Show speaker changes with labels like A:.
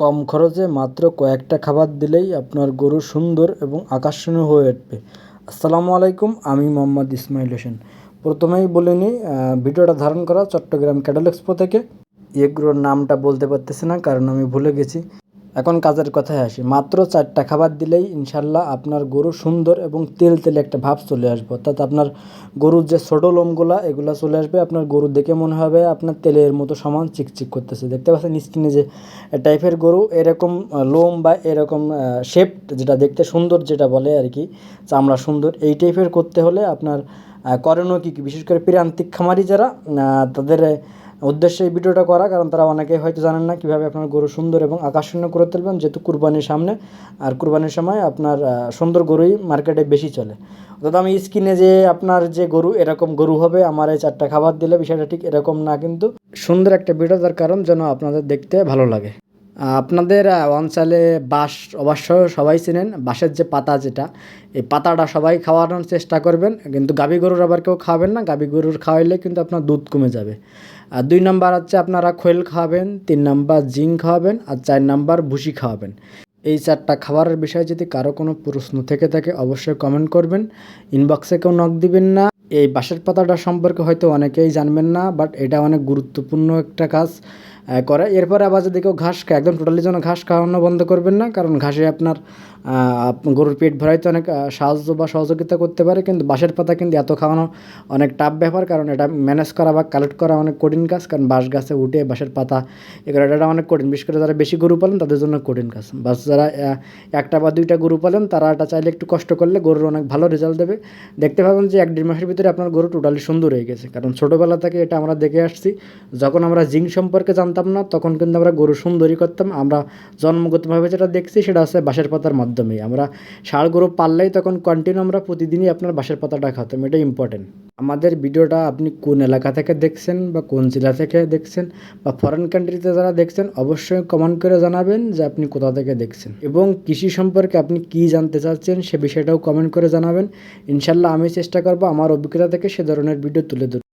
A: কম খরচে মাত্র কয়েকটা খাবার দিলেই আপনার গরু সুন্দর এবং আকর্ষণীয় হয়ে উঠবে। আসসালামু আলাইকুম, আমি মোহাম্মদ ইসমাইল হোসেন। প্রথমেই বলে নিই ভিডিওটা ধারণ করা চট্টগ্রাম ক্যাডাল এক্সপো থেকে। এগুলোর নামটা বলতে পারতেছি না, কারণ আমি ভুলে গেছি। এখন কাজের কথায় আসি। মাত্র চারটা খাবার দিলেই ইনশাল্লাহ আপনার গরু সুন্দর এবং তেল তেলে একটা ভাব চলে আসবে। অর্থাৎ আপনার গরুর যে ছোটো লোমগুলা, এগুলো চলে আসবে। আপনার গরু দেখে মনে হবে আপনার তেলের মতো সমান চিকচিক করতেছে। দেখতে পাচ্ছেন স্কিনে যে টাইপের গরু, এরকম লোম বা এরকম শেপ যেটা দেখতে সুন্দর যেটা বলে আর কি, চামড়া সুন্দর, এই টাইপের করতে হলে আপনার করণীয় কী কী? বিশেষ করে প্রান্তিক খামারি যারা তাদের উদ্দেশ্যে এই ভিডিওটা করা, কারণ তারা অনেকে হয়তো জানেন না কীভাবে আপনার গরু সুন্দর এবং আকর্ষণীয় করে তুলবেন, যেহেতু কুরবানির সামনে। আর কুরবানির সময় আপনার সুন্দর গরুই মার্কেটে বেশি চলে। অর্থাৎ আমি স্কিনে যে আপনার যে গরু, এরকম গরু হবে, আমার এই চারটা খাবার দিলে বিষয়টা ঠিক এরকম না, কিন্তু সুন্দর একটা ভিডিও, তার কারণ যেন আপনাদের দেখতে ভালো লাগে। আপনাদের অঞ্চলে বাঁশ অবশ্য সবাই চেনেন, বাঁশের যে পাতা যেটা, এই পাতাটা সবাই খাওয়ানোর চেষ্টা করবেন, কিন্তু গাভী গরুর আবার কেউ খাওয়াবেন না, গাভী গরুর খাওয়াইলে কিন্তু আপনার দুধ কমে যাবে। আর দুই নাম্বার হচ্ছে আপনারা খোল খাওয়াবেন, তিন নাম্বার জিঙ্ক খাওয়াবেন, আর চার নাম্বার ভুসি খাওয়াবেন। এই চারটা খাবারের বিষয়ে যদি কারও কোনো প্রশ্ন থেকে থাকে, অবশ্যই কমেন্ট করবেন। ইনবক্সে কেউ নক দিবেন না। এই বাঁশের পাতাটা সম্পর্কে হয়তো অনেকেই জানবেন না বাট এটা অনেক গুরুত্বপূর্ণ একটা কাজ। করে। এরপরে আবার যদি কেউ ঘাস খায়, একদম টোটালি যেন ঘাস খাওয়ানো বন্ধ করবেন না, কারণ ঘাসে আপনার গরুর পেট ভরাইতে অনেক সাহায্য বা সহযোগিতা করতে পারে, কিন্তু বাঁশের পাতা কিন্তু এত খাওয়ানো অনেক টাফ ব্যাপার, কারণ এটা ম্যানেজ করা বা কালেক্ট করা অনেক কঠিন কাজ, কারণ বাঁশ গাছে উঠে বাঁশের পাতা এগুলো এটা অনেক কঠিন। বিশেষ করে যারা বেশি গরু পালেন, তাদের জন্য কঠিন কাজ। বাস যারা একটা বা দুইটা গরু পালেন, তারা এটা চাইলে একটু কষ্ট করলে গরুর অনেক ভালো রেজাল্ট দেবে। দেখতে পাবেন যে এক দেড় মাসের ভিতরে আপনার গরু টোটালি সুন্দর হয়ে গেছে, কারণ ছোটোবেলা থেকে এটা আমরা দেখে আসছি, যখন আমরা জিং সম্পর্কে জানতাম না, তখন কিন্তু আমরা গরু সুন্দরী করতাম। আমরা জন্মগতভাবে যেটা দেখছি, সেটা হচ্ছে বাঁশের পাতার মাধ্যমেই। আমরা ষাঁড় গরু পাললেই তখন কন্টিনিউ আমরা প্রতিদিনই আপনার বাঁশের পাতাটা খাতাম এটা ইম্পর্টেন্ট আমাদের ভিডিওটা আপনি কোন এলাকা থেকে দেখছেন বা কোন জেলা থেকে দেখছেন বা ফরেন কান্ট্রিতে যারা দেখছেন, অবশ্যই কমেন্ট করে জানাবেন যে আপনি কোথা থেকে দেখছেন। এবং কৃষি সম্পর্কে আপনি কি জানতে চাচ্ছেন, সে বিষয়টাও কমেন্ট করে জানাবেন। ইনশাল্লাহ আমি চেষ্টা করব আমার অভিজ্ঞতা থেকে সে ধরনের ভিডিও তুলে ধরতে।